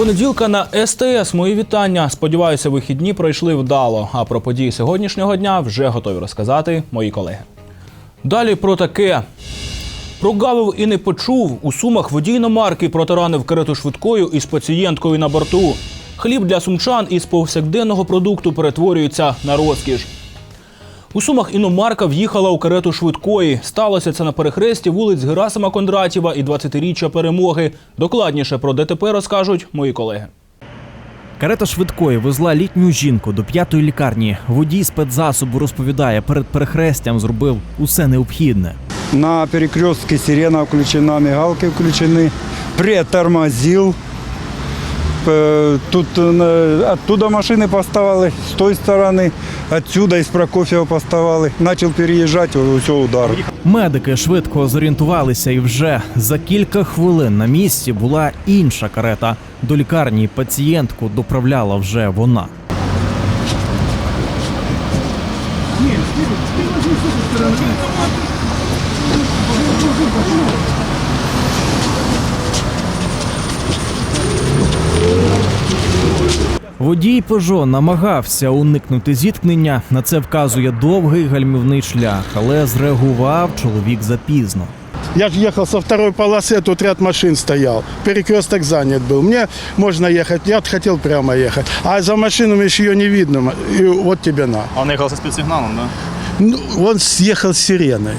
Понеділка на СТС. Мої вітання. Сподіваюся, вихідні пройшли вдало. А про події сьогоднішнього дня вже готові розказати мої колеги. Далі про таке. Прогавив і не почув. У сумах водій іномарки протаранив карету швидкою із пацієнткою на борту. Хліб для сумчан із повсякденного продукту перетворюється на розкіш. У Сумах іномарка в'їхала у карету швидкої. Сталося це на перехресті вулиць Герасима Кондратєва і 20-річчя перемоги. Докладніше про ДТП розкажуть мої колеги. Карета швидкої везла літню жінку до п'ятої лікарні. Водій спецзасобу розповідає, перед перехрестям зробив усе необхідне. На перекрестке сирена включена, мигалки включены. Притормозил. Э, Тут э, оттуда машины поставили, с той стороны, отсюда из Прокофьева поставили. Начал переезжать, все удар. Медики швидко зорієнтувалися, і вже за кілька хвилин на місці була інша карета. До лікарні пацієнтку доправляла вже вона. Водій Пежо намагався уникнути зіткнення. На це вказує довгий гальмівний шлях, але зреагував чоловік запізно. Я же ехал со второй полосы, тут ряд машин стоял. Перекресток занят был. Мне можно ехать, я хотел прямо ехать. А за машинами еще ее не видно. И вот тебе на. А он ехал со спецсигналом, да? Ну, он съехал с сиреной.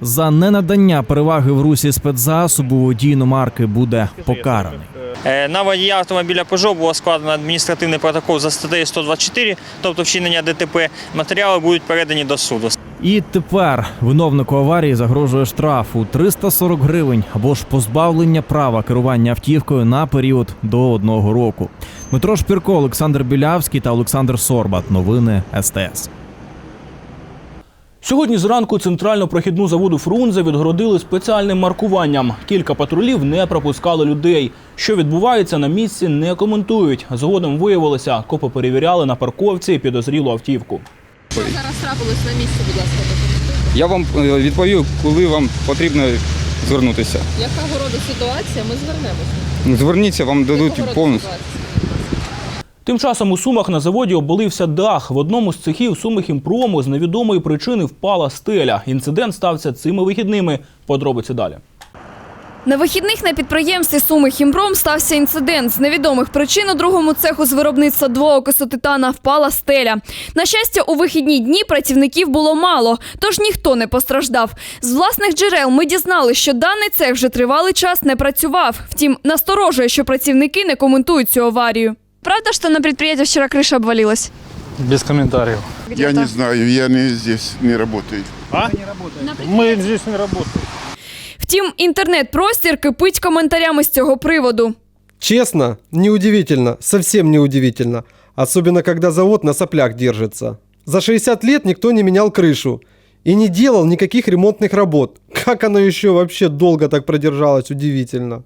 За ненадання переваги в русі спецзасобу водій іномарки буде покараний. Е, На водія автомобіля Peugeot було складено адміністративний протокол за статтею 124, тобто вчинення ДТП. Матеріали будуть передані до суду. І тепер виновнику аварії загрожує штраф у 340 гривень або ж позбавлення права керування автівкою на період до одного року. Дмитро Шпірко, Олександр Білявський та Олександр Сорбат. Новини СТС. Сьогодні зранку центральну прохідну заводу Фрунзе відгородили спеціальним маркуванням. Кілька патрулів не пропускали людей. Що відбувається на місці, не коментують. Згодом виявилося, копи перевіряли на парковці підозрілу автівку. Що зараз трапилось на місці, будь ласка, документуйте. Я вам е, відповів, коли вам потрібно звернутися. Якого роду ситуація? Ми звернемося. Зверніться, вам дадуть повністю. ситуація? Тим часом у Сумах на заводі обвалився дах. В одному з цехів Сумихімпрому з невідомої причини впала стеля. Інцидент стався цими вихідними. Подробиці далі. На вихідних на підприємстві Суми Хімпром стався інцидент. З невідомих причин у другому цеху з виробництва двоокису титана впала стеля. На щастя, у вихідні дні працівників було мало, тож ніхто не постраждав. З власних джерел ми дізнали, що даний цех вже тривалий час не працював. Втім, насторожує, що працівники не коментують цю аварію. Правда, що на підприємстві вчора криша обвалилась? Без комментариев. Я не знаю, я не здесь не работаю. А? Мы здесь не работаем. Втім, інтернет-простір кипить коментарями з цього приводу. Честно, неудивительно, совсем неудивительно. Особенно, когда завод на соплях держится. За 60 лет никто не менял крышу и не делал никаких ремонтных работ. Как оно еще вообще долго так продержалось, удивительно.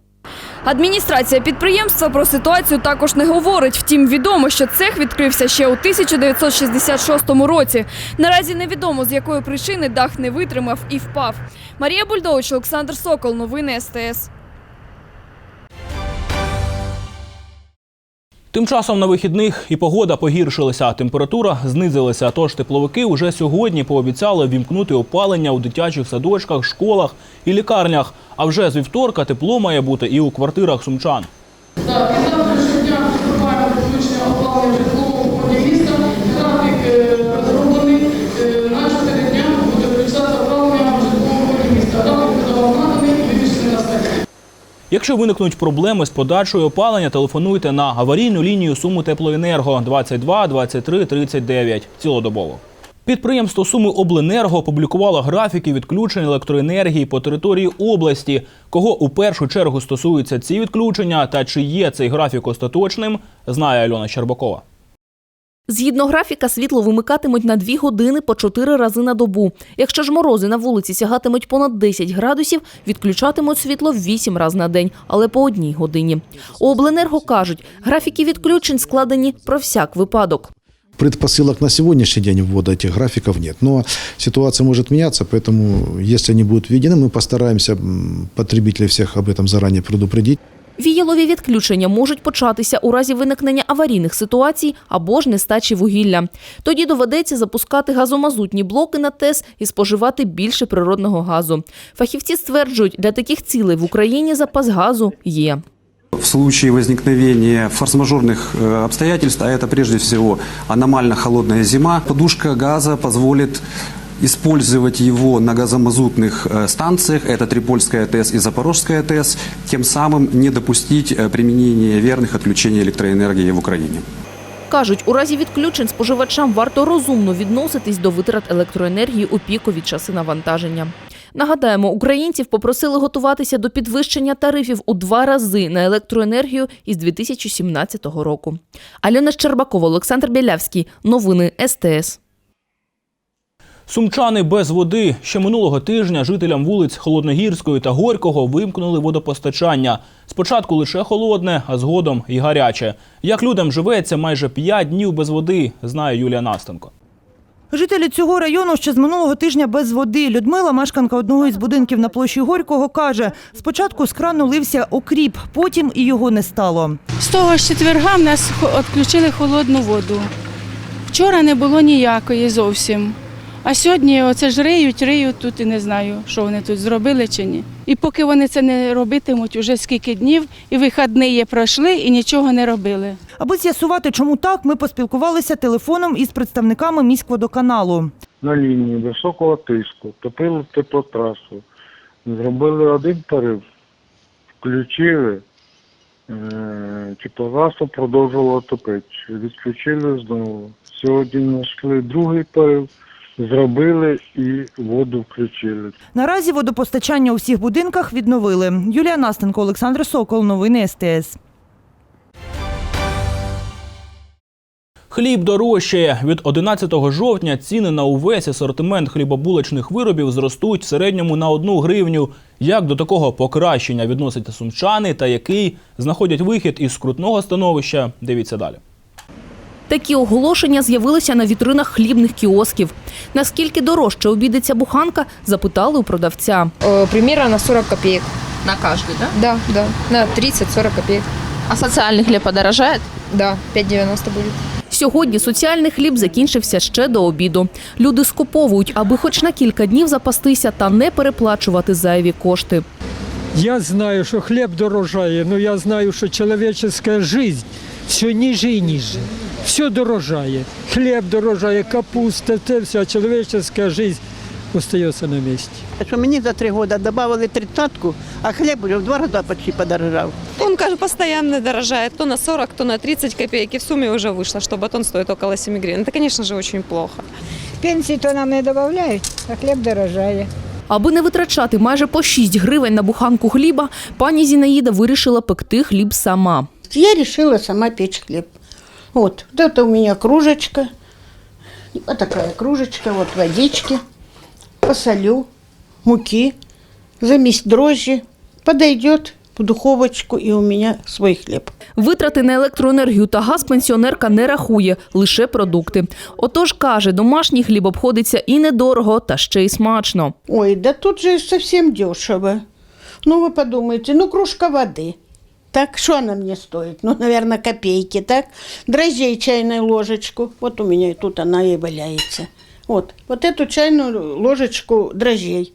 Адміністрація підприємства про ситуацію також не говорить. Втім, відомо, що цех відкрився ще у 1966 році. Наразі невідомо, з якої причини дах не витримав і впав. Марія Бульдович, Олександр Сокол. Новини СТС. Тим часом на вихідних і погода погіршилася, а температура знизилася. Тож тепловики вже сьогодні пообіцяли вімкнути опалення у дитячих садочках, школах і лікарнях. А вже з вівторка тепло має бути і у квартирах сумчан. Якщо виникнуть проблеми з подачою опалення, телефонуйте на аварійну лінію Суму Теплоенерго 22 23 39 цілодобово. Підприємство Суми Обленерго опублікувало графіки відключень електроенергії по території області. Кого у першу чергу стосуються ці відключення та чи є цей графік остаточним, знає Альона Щербакова. Згідно графіка, світло вимикатимуть на 2 години по 4 рази на добу. Якщо ж морози на вулиці сягатимуть понад 10 градусів, відключатимуть світло 8 разів на день, але по одній годині. У обленерго кажуть, графіки відключень складені про всяк випадок. Предпосылок на сегодняшний день ввода этих графиков нет. Но ситуация может меняться, поэтому если они будут введены, мы постараемся м, потребителей всех об этом заранее предупредить. Віялові відключення можуть початися у разі виникнення аварійних ситуацій або ж нестачі вугілля. Тоді доведеться запускати газомазутні блоки на ТЕС і споживати більше природного газу. Фахівці стверджують, для таких цілей в Україні запас газу є. В случае возникновения форс-мажорных э, обстоятельств, а это прежде всего аномально холодная зима, подушка газа позволит использовать его на газомазутных э, станциях, это Трипольская ТЭС и Запорожская ТЭС, тем самым не допустить э, применения верных отключений электроэнергии в Украине. Кажуть, у разі відключень споживачам варто розумно відноситись до витрат електроенергії у пікові часи навантаження. Нагадаємо, українців попросили готуватися до підвищення тарифів у два рази на електроенергію із 2017 року. Альона Щербакова, Олександр Білявський. Новини СТС. Сумчани без води. Ще минулого тижня жителям вулиць Холодногірської та Горького вимкнули водопостачання. Спочатку лише холодне, а згодом і гаряче. Як людям живеться майже 5 днів без води, знає Юлія Настенко. Жителі цього району ще з минулого тижня без води. Людмила, мешканка одного із будинків на площі Горького, каже, спочатку з крану лився окріп, потім і його не стало. З того ж четверга в нас відключили холодну воду. Вчора не було ніякої зовсім. А сьогодні оце ж риють, риють тут і не знаю, що вони тут зробили чи ні. І поки вони це не робитимуть, уже скільки днів, і вихідні пройшли, і нічого не робили. Аби з'ясувати, чому так, ми поспілкувалися телефоном із представниками міськводоканалу. на лінії високого тиску, топили теплотрасу, зробили один тариф, включили, е, теплотрасу продовжувало топити, відключили знову. Сьогодні знайшли другий тариф, зробили і воду включили. Наразі водопостачання у всіх будинках відновили. Юлія Настенко, Олександр Сокол. Новини СТС. Хліб дорожчає. Від 11 жовтня ціни на увесь асортимент хлібобулочних виробів зростуть в середньому на одну гривню. Як до такого покращення відносяться сумчани та який знаходять вихід із скрутного становища? Дивіться далі. Такі оголошення з'явилися на вітринах хлібних кіосків. Наскільки дорожче обійдеться буханка, запитали у продавця. Примерно на 40 копеек. На каждый, да? Да, да. На 30-40 копеек. А социальный хлеб подорожает? Да, 5,90 будет. Сьогодні соціальний хліб закінчився ще до обіду. Люди скуповують, аби хоч на кілька днів запастися та не переплачувати зайві кошти. Я знаю, что хлеб дорожає, но я знаю, что человеческая жизнь все ниже и ниже. Все дорожає. Хлеб дорожає, капуста, це все, а человеческая жизнь остается на месте. Що мені за три роки додали тридцатку, а хліб уже в два рази почти подорожав. Он как постоянно дорожает, то на 40, то на 30 копеек. И в сумме уже вышло, что батон стоит около 7 гривен. Это, конечно же, очень плохо. Пенсії то нам не додають, а хліб дорожає. Аби не витрачати майже по 6 гривень на буханку хліба, пані Зінаїда вирішила пекти хліб сама. Я решила сама печь хлеб. Вот, вот это у меня кружечка. Вот такая кружечка, вот водички. Посолю, муки, замесь дрожжи. Подойдет в духовочку и у меня свой хлеб. Витрати на електроенергію та газ пенсіонерка не рахує, лише продукти. Отож каже, домашній хліб обходиться і недорого, та ще й смачно. Ой, да тут же совсем дешево. Ну, вы подумайте, ну, кружка воды. Так, что она мне стоит? Ну, наверное, копейки, так? Дрожжей чайную ложечку. Вот у меня и тут она и валяется. Вот, вот эту чайную ложечку дрожжей.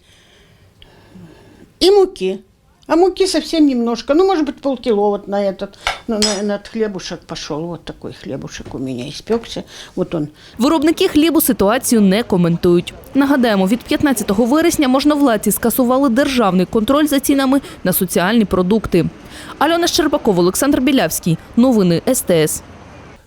И муки. А муки совсем немножко. Ну, может быть, полкило вот на этот, ну, на, на этот хлебушек пошел. Вот такой хлебушек у меня испекся. Вот он. Виробники хлібу ситуацію не коментують. Нагадаємо, від 15 вересня можновладці скасували державний контроль за цінами на соціальні продукти. Альона Щербакова, Олександр Білявський. Новини СТС.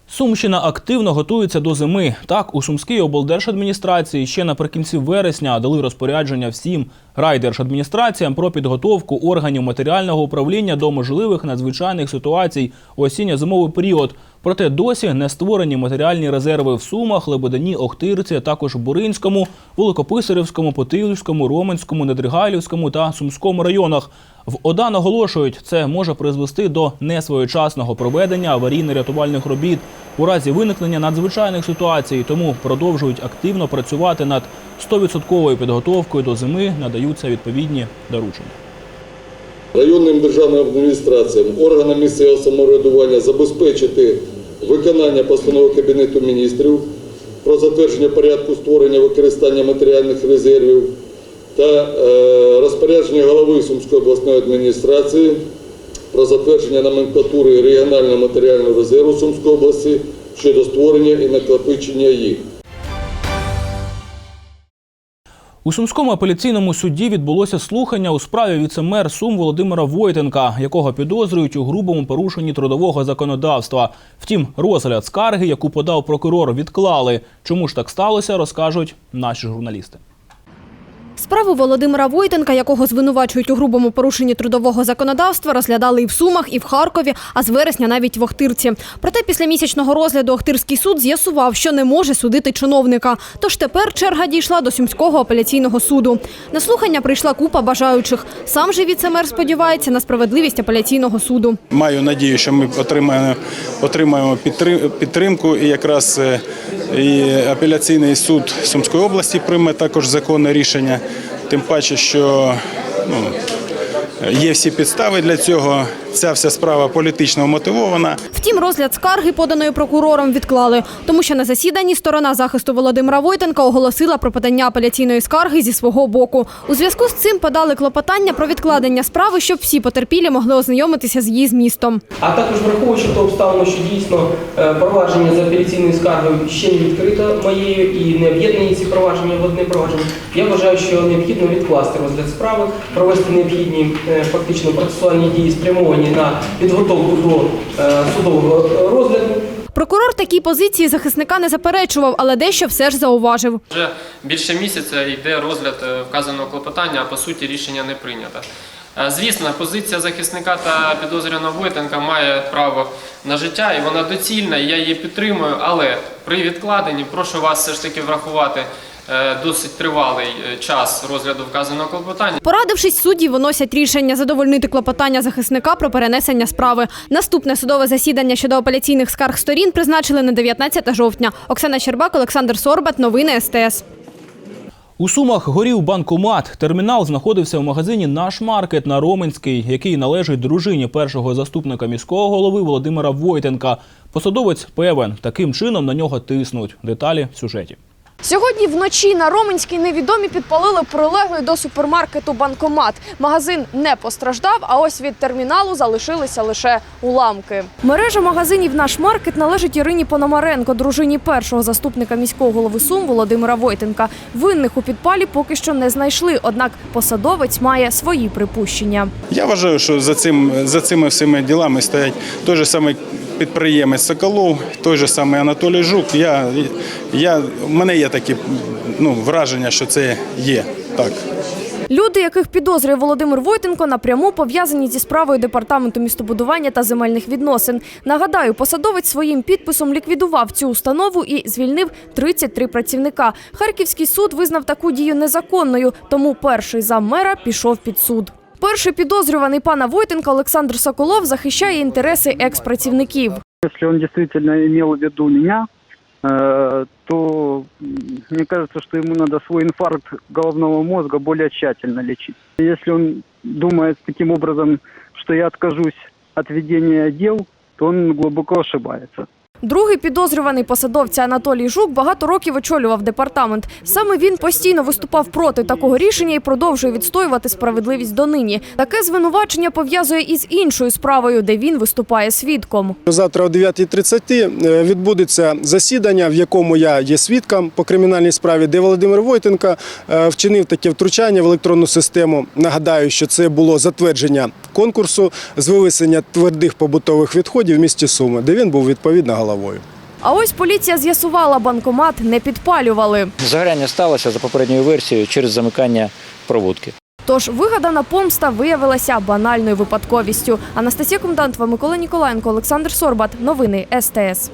Сумщина активно готується до зими. Так, у Сумській облдержадміністрації ще наприкінці вересня дали розпорядження всім райдержадміністраціям про підготовку органів матеріального управління до можливих надзвичайних ситуацій осінньо-зимовий період. Проте досі не створені матеріальні резерви в Сумах, Лебедині, Охтирці, а також Буринському, Великописарівському, Потилівському, Роменському, Недригайлівському та Сумському районах. В ОДА наголошують, це може призвести до несвоєчасного проведення аварійно-рятувальних робіт у разі виникнення надзвичайних ситуацій, тому продовжують активно працювати над 100% підготовкою до зими, надаються відповідні доручення. Районним державним адміністраціям, органам місцевого самоврядування забезпечити виконання постанови Кабінету міністрів про затвердження порядку створення використання матеріальних резервів та е, розпорядження голови Сумської обласної адміністрації про затвердження номенклатури регіонального матеріального резерву Сумської області щодо створення і накопичення їх. У Сумському апеляційному суді відбулося слухання у справі віцемер Сум Володимира Войтенка, якого підозрюють у грубому порушенні трудового законодавства. Втім, розгляд скарги, яку подав прокурор, відклали. Чому ж так сталося, розкажуть наші журналісти. Справу Володимира Войтенка, якого звинувачують у грубому порушенні трудового законодавства, розглядали і в Сумах, і в Харкові, а з вересня навіть в Охтирці. Проте після місячного розгляду Охтирський суд з'ясував, що не може судити чиновника. Тож тепер черга дійшла до Сумського апеляційного суду. На слухання прийшла купа бажаючих. Сам же віцемер сподівається на справедливість апеляційного суду. Маю надію, що ми отримаємо, отримаємо підтримку, і якраз е, і апеляційний суд Сумської області прийме також законне рішення. Тим паче, що ну, є всі підстави для цього. Ця вся справа політично мотивована. Втім, розгляд скарги, поданої прокурором, відклали, тому що на засіданні сторона захисту Володимира Войтенка оголосила про подання апеляційної скарги зі свого боку. У зв'язку з цим подали клопотання про відкладення справи, щоб всі потерпілі могли ознайомитися з її змістом. А також враховуючи ту обставину, що дійсно е, провадження за апеляційною скаргою ще не відкрито моєю і не об'єднані ці провадження в одне провадження, я вважаю, що необхідно відкласти розгляд справи, провести необхідні е, фактично процесуальні дії, спрямовані на підготовку до е, судового е, розгляду. Прокурор такій позиції захисника не заперечував, але дещо все ж зауважив. Вже більше місяця йде розгляд е, вказаного клопотання, а по суті рішення не прийнято. Е, Звісно, позиція захисника та підозрюваного Войтенка має право на життя, і вона доцільна, і я її підтримую. Але при відкладенні прошу вас все ж таки врахувати е, досить тривалий е, час розгляду вказаного клопотання. Порадившись, судді виносять рішення задовольнити клопотання захисника про перенесення справи. Наступне судове засідання щодо апеляційних скарг сторін призначили на 19 жовтня. Оксана Щербак, Олександр Сорбат. Новини СТС. У Сумах горів банкомат. Термінал знаходився в магазині Наш Маркет на Роменський, який належить дружині першого заступника міського голови Володимира Войтенка. Посадовець певен, таким чином на нього тиснуть. Деталі в сюжеті. Сьогодні вночі на Роменській невідомі підпалили прилеглий до супермаркету банкомат. Магазин не постраждав, а ось від терміналу залишилися лише уламки. Мережа магазинів Наш маркет належить Ірині Пономаренко, дружині першого заступника міського голови Сум Володимира Войтенка. Винних у підпалі поки що не знайшли, однак посадовець має свої припущення. Я вважаю, що за цим за цими всіми ділами стоять той же самий підприємець Соколов, той же самий Анатолій Жук. Я, я, у мене є такі ну, враження, що це є так. Люди, яких підозрює Володимир Войтенко, напряму пов'язані зі справою департаменту містобудування та земельних відносин. Нагадаю, посадовець своїм підписом ліквідував цю установу і звільнив 33 працівника. Харківський суд визнав таку дію незаконною, тому перший заммера пішов під суд. Перший підозрюваний пана Войтенка Олександр Соколов захищає інтереси експрацівників. Если он действительно имел в виду меня, э, то мне кажется, что ему надо свой инфаркт головного мозга более тщательно лечить. Если он думает таким образом, что я откажусь от ведения дел, то он глубоко ошибается. Другий підозрюваний посадовця Анатолій Жук багато років очолював департамент. Саме він постійно виступав проти такого рішення і продовжує відстоювати справедливість донині. Таке звинувачення пов'язує із іншою справою, де він виступає свідком. Завтра о 9.30 відбудеться засідання, в якому я є свідком по кримінальній справі, де Володимир Войтенко е, вчинив таке втручання в електронну систему. Нагадаю, що це було затвердження конкурсу з вивезення твердих побутових відходів в місті Суми, де він був відповідно головою. А ось поліція з'ясувала, банкомат не підпалювали. Загоряння сталося за попередньою версією через замикання проводки. Тож вигадана помста виявилася банальною випадковістю. Анастасія Комдантова, Микола Ніколаєнко, Олександр Сорбат. Новини СТС.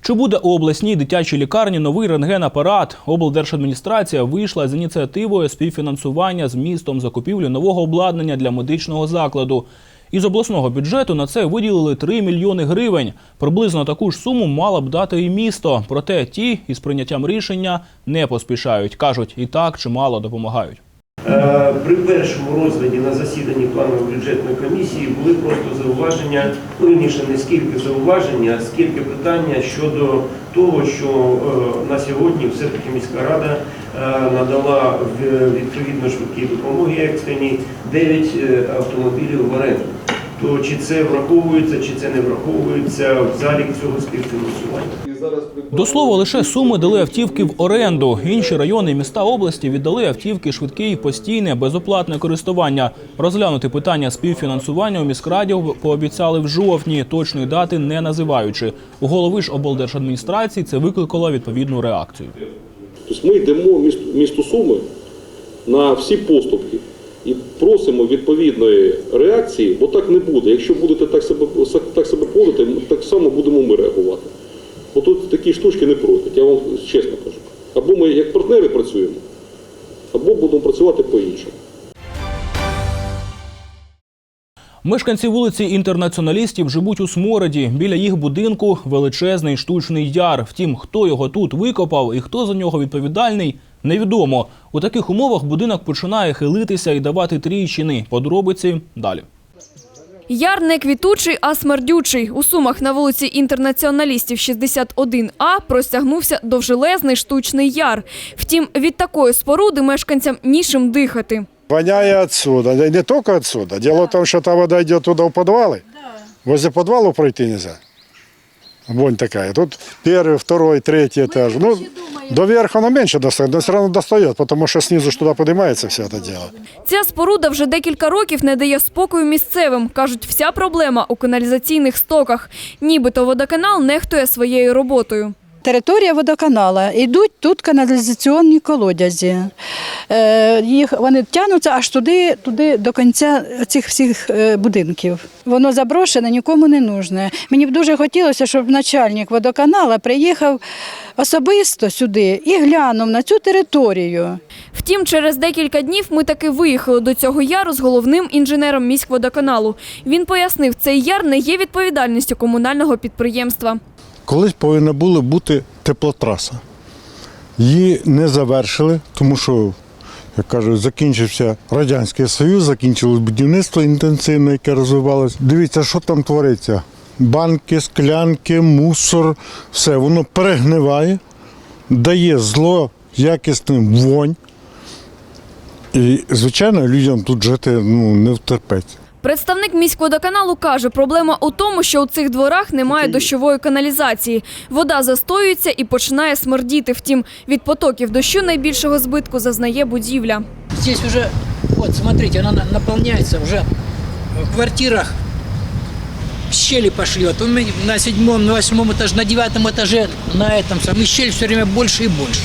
Чи буде у обласній дитячій лікарні новий рентген-апарат? Облдержадміністрація вийшла з ініціативою співфінансування з містом закупівлі нового обладнання для медичного закладу. Із обласного бюджету на це виділили 3 мільйони гривень. Приблизно таку ж суму мало б дати і місто. Проте ті із прийняттям рішення не поспішають. кажуть, і так чимало допомагають. Е, При першому розгляді на засіданні планової бюджетної комісії були просто зауваження, ну вірніше не скільки зауваження, а скільки питання щодо того, що е, на сьогодні все-таки міська рада е, надала відповідно швидкій допомоги екстреній 9 е, автомобілів в оренду. То чи це враховується, чи це не враховується в залік цього співфінансування? До слова, лише суми дали автівки в оренду. Інші райони і міста області віддали автівки швидке і постійне безоплатне користування. Розглянути питання співфінансування у міськраді пообіцяли в жовтні, точної дати не називаючи. У голови ж облдержадміністрації це викликало відповідну реакцію. Тобто ми йдемо місто Суми на всі поступки і просимо відповідної реакції, бо так не буде. Якщо будете так себе, так себе поводити, так само будемо ми реагувати. Бо тут такі штучки не пройдуть, я вам чесно кажу. Або ми як партнери працюємо, або будемо працювати по-іншому. Мешканці вулиці інтернаціоналістів живуть у Смороді. Біля їх будинку величезний штучний яр. Втім, хто його тут викопав і хто за нього відповідальний, невідомо. У таких умовах будинок починає хилитися і давати тріщини. Подробиці далі. Яр не квітучий, а смердючий. У Сумах на вулиці інтернаціоналістів 61А простягнувся довжелезний штучний яр. Втім, від такої споруди мешканцям нічим дихати. Воняет отсюда, не только отсюда. Дело в том, что та вода идет туда в подвалы. Возле подвала пройти нельзя Вонь такая. Тут первый, второй, третий этаж. Ну, до верха оно меньше достает, но все равно достает, потому что снизу ж туда поднимается все это дело. Ця споруда вже декілька років не дає спокою місцевим. Кажуть, вся проблема у каналізаційних стоках. Нібито водоканал нехтує своєю роботою. Територія водоканала. Йдуть тут каналізаційні колодязі. Е, їх, вони тягнуться аж туди, туди до кінця цих всіх е, будинків. Воно заброшене, нікому не нужне. Мені б дуже хотілося, щоб начальник водоканала приїхав особисто сюди і глянув на цю територію. Втім, через декілька днів ми таки виїхали до цього яру з головним інженером міськводоканалу. Він пояснив, цей яр не є відповідальністю комунального підприємства. Колись повинна була бути теплотраса. Її не завершили, тому що, як кажуть, закінчився Радянський Союз, закінчилось будівництво інтенсивне, яке розвивалося. Дивіться, що там твориться. Банки, склянки, мусор, все, воно перегниває, дає зло, якісну вонь. І, звичайно, людям тут жити ну, не втерпеться. Представник міськводоканалу каже, проблема у тому, що у цих дворах немає дощової каналізації. Вода застоюється і починає смердіти. Втім, від потоків дощу найбільшого збитку зазнає будівля. Здесь уже, вот смотрите, она на- наполняется уже в квартирах. Щели пошли. Вот у меня на седьмом, на восьмом этаже, на девятом этаже, на этом самом, и щель все время больше и больше.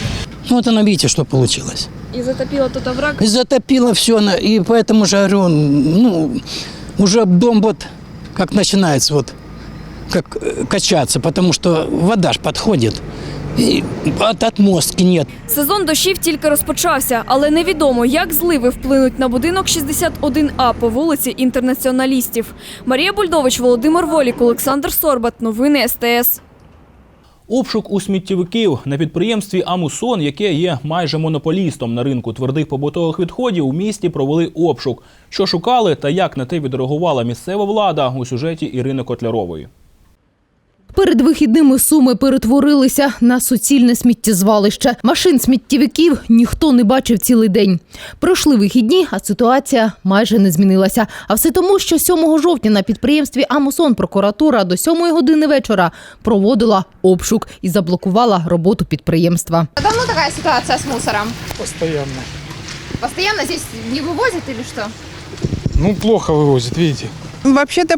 Ну вот она, видите, что получилось. І затопило тут овраг. И затопило все, и поэтому же говорю, ну, уже дом вот как начинается вот как э, качаться, потому что вода ж подходит. И от отмостки нет. Сезон дощів тільки розпочався, але невідомо, як зливи вплинуть на будинок 61А по вулиці інтернаціоналістів. Марія Бульдович, Володимир Волік, Олександр Сорбат. Новини СТС. Обшук у сміттєвиків на підприємстві Амусон, яке є майже монополістом на ринку твердих побутових відходів, у місті провели обшук. Що шукали та як на те відреагувала місцева влада у сюжеті Ірини Котлярової. Перед вихідними суми перетворилися на суцільне сміттєзвалище. Машин сміттєвиків ніхто не бачив цілий день. Пройшли вихідні, а ситуація майже не змінилася. А все тому, що 7 жовтня на підприємстві Амусон прокуратура до 7 години вечора проводила обшук і заблокувала роботу підприємства. А давно такая ситуация с мусором? Постоянно. Постоянно здесь не вывозят или что? Ну, плохо вывозит, видите. Вообще-то,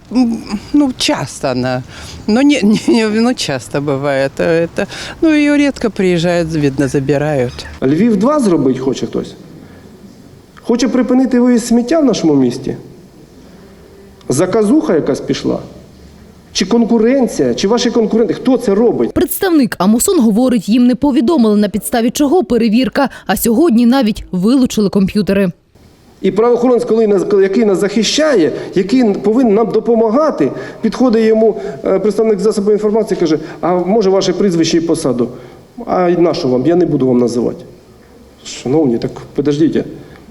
ну, часто она. Но не, не, ну, часто бывает. А Это, ну, ее редко приезжают, видно, забирают. Львів 2 зробить хоче хтось. Хоче припинити вивіз сміття в нашому місті. Заказуха якась пішла. Чи конкуренція, чи ваші конкуренти? Хто це робить? Представник Амусон говорить, їм не повідомили на підставі чого перевірка, а сьогодні навіть вилучили комп'ютери. І правоохоронець, коли який нас захищає, який повинен нам допомагати, підходить йому е, представник засобу інформації каже, а може ваше прізвище і посаду? А на що вам? Я не буду вам називати. Шановні, так подождіть.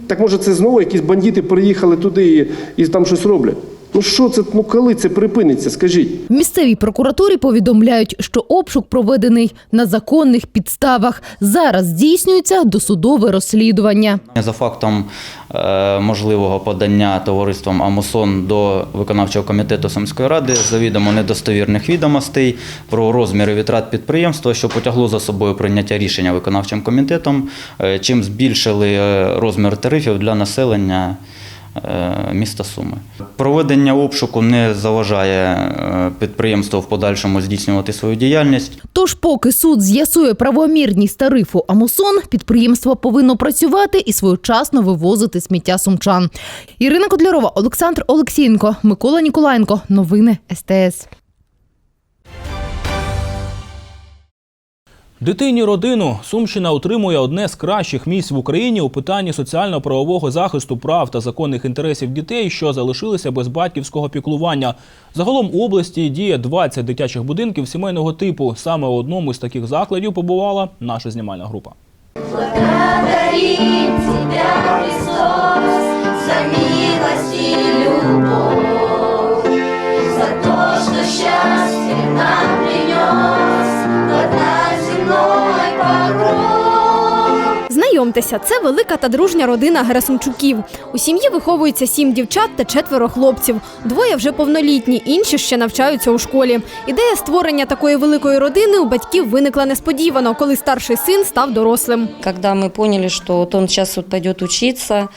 Так може це знову якісь бандити приїхали туди і, і там щось роблять? Ну що це, ну коли це припиниться, скажіть? В місцевій прокуратурі повідомляють, що обшук проведений на законних підставах. Зараз здійснюється досудове розслідування. За фактом е, можливого подання товариством Амусон до виконавчого комітету Сумської ради завідомо недостовірних відомостей про розміри витрат підприємства, що потягло за собою прийняття рішення виконавчим комітетом, е, чим збільшили е, розмір тарифів для населення. Е, Міста Суми проведення обшуку не заважає е, підприємству в подальшому здійснювати свою діяльність. Тож, поки суд з'ясує правомірність тарифу Амусон, підприємство повинно працювати і своєчасно вивозити сміття сумчан. Ірина Котлярова, Олександр Олексієнко, Микола Ніколаєнко. Новини СТС. Дитині родину Сумщина отримує одне з кращих місць в Україні у питанні соціально-правового захисту прав та законних інтересів дітей, що залишилися без батьківського піклування. Загалом у області діє 20 дитячих будинків сімейного типу. Саме у одному з таких закладів побувала наша знімальна група. Благодарим Тебя, Христос, за милость и любовь, Знайомтеся, це велика та дружня родина Герасимчуків. У сім'ї виховується сім дівчат та четверо хлопців. Двоє вже повнолітні, інші ще навчаються у школі. Ідея створення такої великої родини у батьків виникла несподівано, коли старший син став дорослим. Когда мы поняли, что вот он сейчас вот пойдет учиться,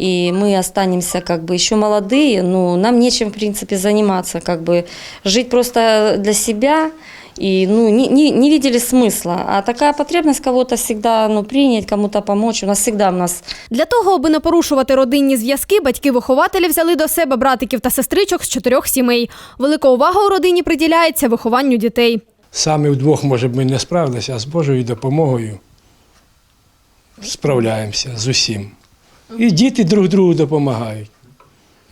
и мы останемся как бы еще молодые, ну, нам нечем, в принципе, заниматься, как бы жить просто для себя, и ну, не, не, не видели смысла. А такая потребность кого-то всегда ну, принять, кому-то помочь, у нас всегда у нас Для того, аби не порушувати родинні зв'язки, батьки-вихователі взяли до себе братиків та сестричок з чотирьох сімей. Велика увага у родині приділяється вихованню дітей. Саме вдвох, може, б ми не справилися, а з Божою допомогою справляємося з усім. І діти друг другу допомагають.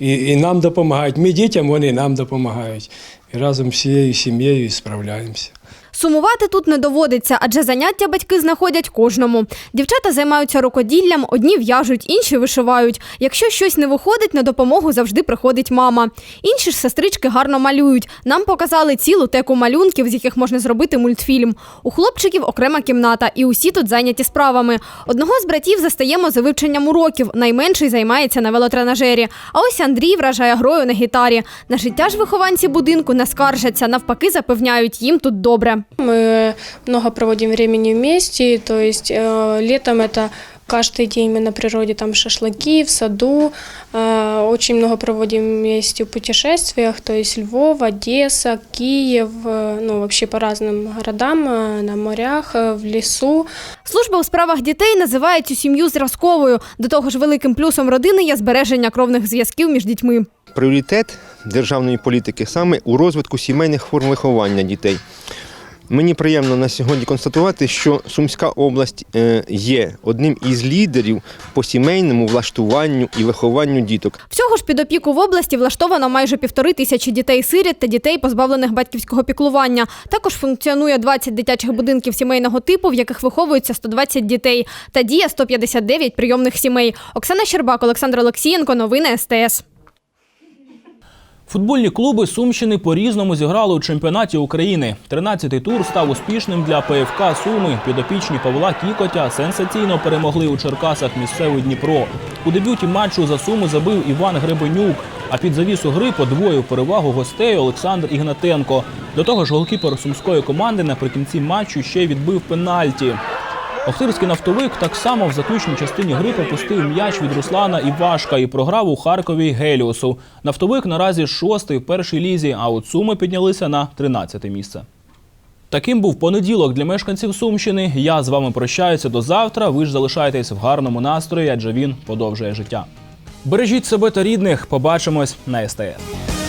І, і нам допомагають. Ми дітям, вони нам допомагають. І разом з всією сім'єю справляємося. Сумувати тут не доводиться, адже заняття батьки знаходять кожному. Дівчата займаються рукоділлям, одні в'яжуть, інші вишивають. Якщо щось не виходить, на допомогу завжди приходить мама. Інші ж сестрички гарно малюють. Нам показали цілу теку малюнків, з яких можна зробити мультфільм. У хлопчиків окрема кімната, і усі тут зайняті справами. Одного з братів застаємо за вивченням уроків. Найменший займається на велотренажері. А ось Андрій вражає грою на гітарі. На життя ж вихованці будинку не скаржаться, навпаки, запевняють, їм тут добре Мы много проводим времени вместе, то есть э, летом это каждый день мы на природе, там шашлыки в саду, э, очень много проводим вместе в путешествиях, то есть Львов, Одесса, Киев, э, ну вообще по разным городам, э, на морях, э, в лесу. Служба у справах дітей називає цю сім'ю зразковою. До того ж, великим плюсом родини є збереження кровних зв'язків між дітьми. Пріоритет державної політики саме у розвитку сімейних форм виховання дітей. Мені приємно на сьогодні констатувати, що Сумська область е, є одним із лідерів по сімейному влаштуванню і вихованню діток. Всього ж під опіку в області влаштовано майже півтори тисячі дітей-сиріт та дітей, позбавлених батьківського піклування. Також функціонує 20 дитячих будинків сімейного типу, в яких виховуються 120 дітей, та діє 159 прийомних сімей. Оксана Щербак, Олександр Олексієнко. Новини СТС. Футбольні клуби Сумщини по-різному зіграли у чемпіонаті України. 13-й тур став успішним для ПФК Суми. Підопічні Павла Кікотя сенсаційно перемогли у Черкасах місцевий Дніпро. У дебюті матчу за Суму забив Іван Гребенюк. А під завісу гри подвоїв перевагу гостей Олександр Ігнатенко. До того ж, голкіпер сумської команди наприкінці матчу ще й відбив пенальті. Охтирський нафтовик так само в заключній частині гри пропустив м'яч від Руслана Івашка і програв у Харкові Геліосу. Нафтовик наразі шостий в першій лізі, а от Суми піднялися на 13 місце. Таким був понеділок для мешканців Сумщини. Я з вами прощаюся до завтра. Ви ж залишайтесь в гарному настрої, адже він подовжує життя. Бережіть себе та рідних. Побачимось на СТС.